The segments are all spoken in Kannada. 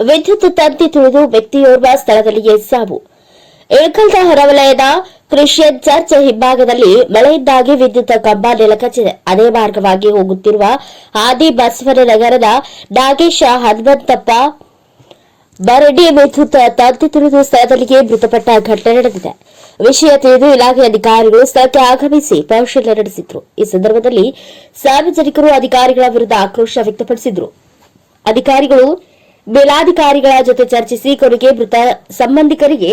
ವಿದ್ಯುತ್ ತಂತಿ ತುಳಿದು ವ್ಯಕ್ತಿಯೋರ್ವ ಸ್ಥಳದಲ್ಲಿಯೇ ಸಾವು. ಇಳಕಲ್ದ ಹೊರವಲಯದ ಕ್ರಿಶ್ಚಿಯನ್ ಚರ್ಚ್ ಹಿಂಭಾಗದಲ್ಲಿ ಮಳೆಯಿಂದಾಗಿ ವಿದ್ಯುತ್ ಕಂಬ ನೆಲಕಚ್ಚಿದೆ. ಅದೇ ಮಾರ್ಗವಾಗಿ ಹೋಗುತ್ತಿರುವ ಆದಿ ಬಸವನ ನಗರದ ನಾಗೇಶ ಹನುಮಂತಪ್ಪ ಬರಡಿ ವಿದ್ಯುತ್ ತಂತಿ ತುಳಿದು ಸ್ಥಳದಲ್ಲಿಯೇ ಮೃತಪಟ್ಟ ಘಟನೆ ನಡೆದಿದೆ. ವಿಷಯ ತಿಳಿದು ಇಲಾಖೆ ಅಧಿಕಾರಿಗಳು ಸ್ಥಳಕ್ಕೆ ಆಗಮಿಸಿ ಪರಿಶೀಲನೆ ನಡೆಸಿದ್ರು. ಈ ಸಂದರ್ಭದಲ್ಲಿ ಸಾರ್ವಜನಿಕರು ಅಧಿಕಾರಿಗಳ ವಿರುದ್ಧ ಆಕ್ರೋಶ ವ್ಯಕ್ತಪಡಿಸಿದ್ರು. ಅಧಿಕಾರಿಗಳು ಮೇಲಾಧಿಕಾರಿಗಳ ಜೊತೆ ಚರ್ಚಿಸಿ ಕೊನೆಗೆ ಮೃತ ಸಂಬಂಧಿಕರಿಗೆ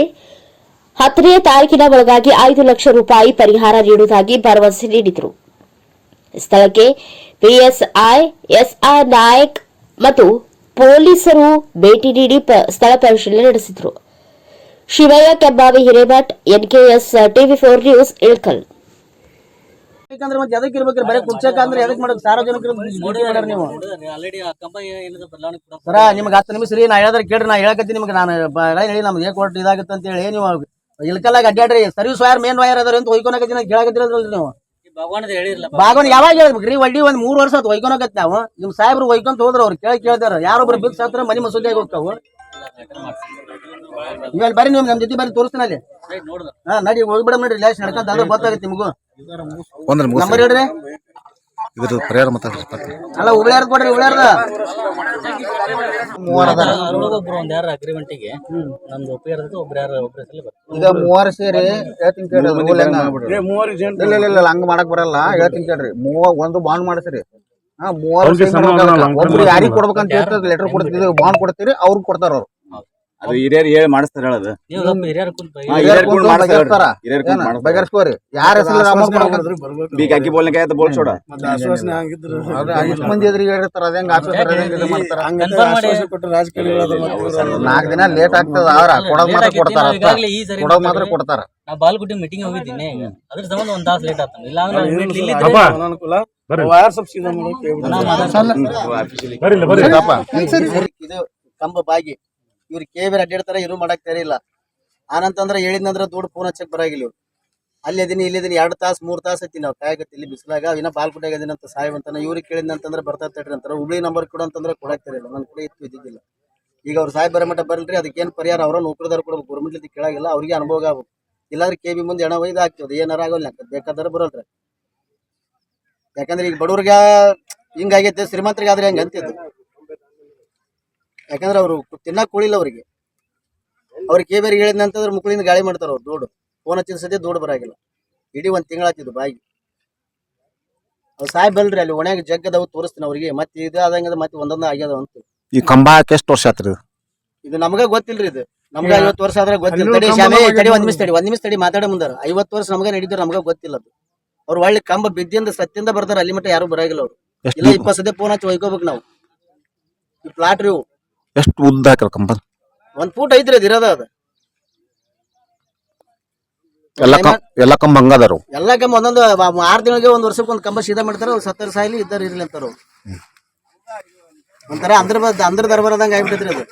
ಹತ್ತನೇ ತಾರೀಕಿನ ಒಳಗಾಗಿ ಐದು ಲಕ್ಷ ರೂಪಾಯಿ ಪರಿಹಾರ ನೀಡುವುದಾಗಿ ಭರವಸೆ ನೀಡಿದರು. ಸ್ಥಳಕ್ಕೆ ಪಿಎಸ್ಐ, ಎಸ್ಆರ್ ನಾಯಕ್ ಮತ್ತು ಪೊಲೀಸರು ಭೇಟಿ ನೀಡಿ ಸ್ಥಳ ಪರಿಶೀಲನೆ ನಡೆಸಿದರು. Shivayya Kembavi Hiremath, NKS TV four news Ilkal. ಯಾಕಂದ್ರೆ ಮತ್ತೆ ಎದಕ್ ಇರ್ಬೇಕ್ರಿ? ಬರೀ ಕುರ್ಚಕ ಅಂದ್ರೆ ಎದಕ್ ಮಾಡಕ್ ಸಾರ್ವಜನಿಕರು ಮಾಡ್ಯಾರ ನೀವು. ಆಲ್ರೆಡಿ ಆ ಕಂಪನಿ ಏನಿದೆ ಬದಲಾವಣೆ ಕೂಡ ಸರ ನಿಮ್ಗೆ ಹತ್ತು ನಿಮಿಷ ರೀ ನಾ ಹೇಳಿದ್ರೆ ಕೇಳ್ರಿ ನಾ ಹೇಳಕತ್ತೀನಿ ನಿಮ್ಗೆ. ನಾನು ಹೇಳಿ ನಮ್ಗೆ ಏ ಕೊಟ್ಟು ಇದಾಗುತ್ತೆ ಅಂತ ಹೇಳಿ ನೀವು ಇಲ್ಕಲ್ಲಾಗ ಅಡ್ಡಾಡ್ರಿ ಸರ್ವಿಸ್ ವೈರ್ ಮೇನ್ ವೈರ್ ಅದ್ರ ಅಂತ ಹೊಯ್ಕೊನಕತ್ತೀನಿ ಕೇಳಕತ್ತಿರಲ್ರಿ ನೀವು. ಬಾಗೋನ್ ಯಾವಾಗ ಹೇಳ್ಬೇಕ್ರಿ ವಡ್ಡಿ ಒಂದ್ ಮೂರ್ ವರ್ಷ ಆತ್ ಹೊಯ್ಕೊನಕತ್ ನಾವು. ನಿಮ್ ಸಾಹೇಬ್ರು ಒಯ್ಕೊಂತ ಹೋದ್ರ ಅವ್ರು ಕೇಳಿ ಕೇಳ್ತಾರ ಯಾರೊಬ್ರು ಬಿಗ್ ಸಾತ್ರ ಮನಿ ಆಗಿ ಹೋಗ್ತಾವು. ನೀವ್ ಬರ್ರಿ ನೀವು ನಮ್ ಜೊತೆ ಬರ್ರಿ ತೋರಿಸ್ತಾನೆ ಅಲ್ಲಿ. ಹಾ ನಡಿ ಹೋಗ್ಬಿಡ ನೋಡ್ರಿ ಲ್ಯಾಶ್ ನಡ್ಕೊಂತ ಅಂದ್ರೆ ಗೊತ್ತಾಗುತ್ತೆ ನಿಮಗೂ. ನಂಬರ್ ಹೇಳ್ರಿ. ಇದ್ರ ಪರಿಹಾರ ಮಾತಾಡ್ರಿ ಅಲ್ಲ ಉಬ್ಳ್ಯಾರ್ದ ಕೊಡ್ರಿ ಉಳಿಯಾರ್ದ ಮೂವರ್ ಅದಾರ. ಅದ್ರೊಳಗೆ ಒಬ್ರು ಒಂದ್ ಯಾರ ಅಗ್ರಿಮೆಂಟಿಗೆ ನಮ್ದು ಒಪ್ಪಿಗೆ ಇರ್ತದೆ ಒಬ್ರು ಯಾರು ಒಬ್ರ ಹೆಸರಲ್ಲಿ ಈಗ ಮೂವರು ಸೇರಿ ಹೇಳ್ತೀನಿ ಕೇಳ್ರಿ? ಇಲ್ಲ ಇಲ್ಲ ಇಲ್ಲ ಹಂಗ ಮಾಡಕ್ ಬರಲ್ಲ. ಹೇಳ್ತೀನಿ ಕೇಳ್ರಿ ಮೂವ ಒಂದು ಬಾಂಡ್ ಮಾಡಿಸ್ರಿ. ಹಾ ಮೂವರು ಒಬ್ರು ಯಾರಿಗ್ ಕೊಡ್ಬೇಕಂತ ಲೆಟರ್ ಕೊಡ್ತೀವಿ ಬಾಂಡ್ ಕೊಡ್ತೀರಿ ಅವ್ರಿಗೆ ಕೊಡ್ತಾರ ಅವ್ರು. ಅದು ಹಿರಿಯರ್ ಹೇಳಿ ಮಾಡಿಸ್ತಾರ ಹೇಳದು. ಸ್ವಲ್ಪ. ಬಗೆಹರಿಸ್ಕೋರಿ ಯಾರ ಹೆಸರು ಅಮೌಂಟ್ ಕೊಡ್ಬೇಕಂತ ಬಿ ಕಾಕಿ ಬೋಲ್ನೆ ಕಾಯ್ತ ಬೋಲ್ ಇಷ್ಟು ಮಂದಿ ಹೇಳಿರ್ತಾರ ಮಾಡಿ ನಾಲ್ಕು ದಿನ ಲೇಟ್ ಆಗ್ತದ ಅವ್ರ ಕೊಡೋದ್ ಮಾತ್ರ ಕೊಡ್ತಾರ ಕೊಡೋದ್ ಮಾತ್ರ ಕೊಡ್ತಾರ. ನಾ ಬಾಲ್ಗುಟ್ಟಿ ಮೀಟಿಂಗ್ ಹೋಗಿದ್ದೀನಿ. ಅದ್ರ ಸಂಬಂಧ ಒಂದ್ ತಾಸು ಲೇಟ್ ಆಗ್ತಾನೆ ಇಲ್ಲ ನಾವು immediately ಇಲ್ಲಿದ್ರೆ ಇದು ಕಂಬ ಬಾಗಿ. ಇವ್ರು ಕೆ ಬೇರೆ ಅಡ್ಡಿಡ್ತಾರೆ ಇರು ಮಾಡಕ್ ಇಲ್ಲ. ಆನಂತಂದ್ರೆ ಹೇಳಿದ್ನಂದ್ರ ದುಡ್ಡು ಫೋನ್ ಹಚ್ಚಕ್ ಬರಾಗಿಲ್ಲ ಇವ್ರು. ಅಲ್ಲಿ ಇದೀನಿ, ಇಲ್ಲಿ ಅದಿನಿ ಎರಡು ತಾಸು, ಮೂರ್ ತಾಸು ಐತಿ ನಾವು. ಕಾಯಕತ್ತಿ ಇಲ್ಲಿ ಬಿಸಿಲಾಗ, ಇನ್ನ ಬಾಲ್ಗುಟ್ಟಾಗ ಇದೀನಿ ಅಂತ ಸಾಯ್ ಅಂತಾನ, ಇವ್ರಿಗೆ ಕೇಳಿದ್ನಂತಂದ್ರೆ ಬರ್ತಾ ತಡ್ರಿ ಅಂತಾರೆ. ಹುಬ್ಳಿ ನಂಬರ್ ಕೊಡು ಅಂತಂದ್ರ ಕೊಡಾಕ್ತಿರಲಿಲ್ಲ ನನ್ ಕೂಡ ಇತ್ತು ಇದ್ದಿದ್ದಿಲ್ಲ. ಈಗ ಅವ್ರು ಸಾಯ್ ಬರೋ ಮಟ್ಟ ಬರಲ್ರಿ ಅದಕ್ಕೇನ್ ಪರಿಹಾರ? ಅವರ ನೌಕರದಾರ ಕೊಡ್ಬೇಕು ಗೌರ್ಮೆಂಟ್ ಕೇಳಾಗಿಲ್ಲ, ಅವ್ರಿಗೆ ಅನುಭವ ಆಗ್ಬೇಕು. ಇಲ್ಲಾಂದ್ರೆ ಕೆ ಬಿ ಮುಂದೆ ಹಣ ಒಯ್ದು ಹಾಕ್ತದೆ ಏನಾರ ಆಗೋಲ್ಲ ಬೇಕಾದ್ರೆ ಬರಲ್ರಿ. ಯಾಕಂದ್ರೆ ಈಗ ಬಡವ್ರಿಗೆ ಹಿಂಗಾಗೈತೆ ಶ್ರೀಮಂತರಿಗೆ ಆದ್ರೆ ಹೆಂಗ್ ಅಂತಿದ್ದು ಯಾಕಂದ್ರೆ ಅವರು ತಿನ್ನಕ್ ಕೂಳಿಲ್ಲ ಅವ್ರಿಗೆ. ಅವ್ರಿಗೆ ಬೇರೆ ಹೇಳಿದ್ನ ಅಂತಂದ್ರೆ ಮುಕ್ಕಳಿಂದ ಗಾಳಿ ಮಾಡ್ತಾರ ಅವ್ರು ದೂಡು. ಫೋನ್ ಹಚ್ಚಿದ ಸದ್ಯ ದೊಡ್ಡ ಬರಾಗಿಲ್ಲ. ಇಡೀ ಒಂದ್ ತಿಂಗಳಾತಿದ್ದು ಬಾಯಿ. ಅವ್ರು ಸಾಯಿ ಬಲ್ರಿ ಅಲ್ಲಿ ಒಣಗ ಜಗ್ಗದವು ತೋರಿಸ್ತೀನಿ ಅವ್ರಿಗೆ. ಮತ್ತೆ ಇದು ಆದಂಗದ ಮತ್ತೆ ಒಂದೊಂದ ಆಗ್ಯದ ಅಂತ. ಈ ಕಂಬ ಹಾಕಿ ಎಷ್ಟು ವರ್ಷ ಆತ್ರಿ ಇದು? ನಮಗ ಗೊತ್ತಿಲ್ರಿ ಇದು. ನಮ್ಗೆ ಐವತ್ತು ವರ್ಷ ಆದ್ರೆ ಗೊತ್ತಿಲ್ಲ. ತಡಿ ಶ್ಯಾಮೆ ತಡಿ ಒಂದ್ ನಿಮಿಷ ತಡಿ ಒಂದ್ ನಿಮಿಷ ತಡಿ ಮಾತಾಡ ಮುಂದಾರ. ಐವತ್ತು ವರ್ಷ ನಮಗ ನಡೀತಾರ ನಮಗ ಗೊತ್ತಿಲ್ಲ ಅದು. ಅವ್ರು ಒಳ್ಳೆ ಕಂಬ ಬಿದ್ದಿಂದ ಸತ್ಯಿಂದ ಬರ್ತಾರ ಅಲ್ಲಿ ಮಟ್ಟ ಯಾರು ಬರಾಗಿಲ್ಲ ಅವ್ರು. ಎಷ್ಟು ಇಲ್ಲ ಇಪ್ಪತ್ತು ಸದ್ಯ ಫೋನ್ ಹಚ್ಚಿ ಒಯ್ಕೋಬೇಕು ನಾವು. ಈ ಪ್ಲಾಟ್ ರೀ ಇವು. ಎಷ್ಟು ಉದ್ದ ಹಾಕಲ್ ಕಂಬ ಒಂದ್ ಫೂಟ್ ಐತ್ರಿ ಅದು ಇರೋದ ಅದು. ಎಲ್ಲ ಕಂ ಎಲ್ಲ ಕಂಬ ಹಂಗದಾರು ಎಲ್ಲಾ ಕಂಬ ಒಂದೊಂದು ವ- ಆರ್ ತಿಂಗಳಿಗೆ ಒಂದ್ ವರ್ಷಕ್ಕೆ ಒಂದ್ ಕಂಬ ಸೀದಾ ಮಾಡ್ತಾರ ಅವ್ರು ಸತ್ತರ ಸಾಯ್ಲಿ ಇದ್ದಾರ ಇರ್ಲಿ ಅಂತಾರ ಅವ್ರು. ಒಂಥರ ಅಂದ್ರ ಅಂದ್ರ ದರ್ಬಾರದಂಗ ಆಗ್ಬಿಟ್ಟೈತ್ರಿ ಅದು.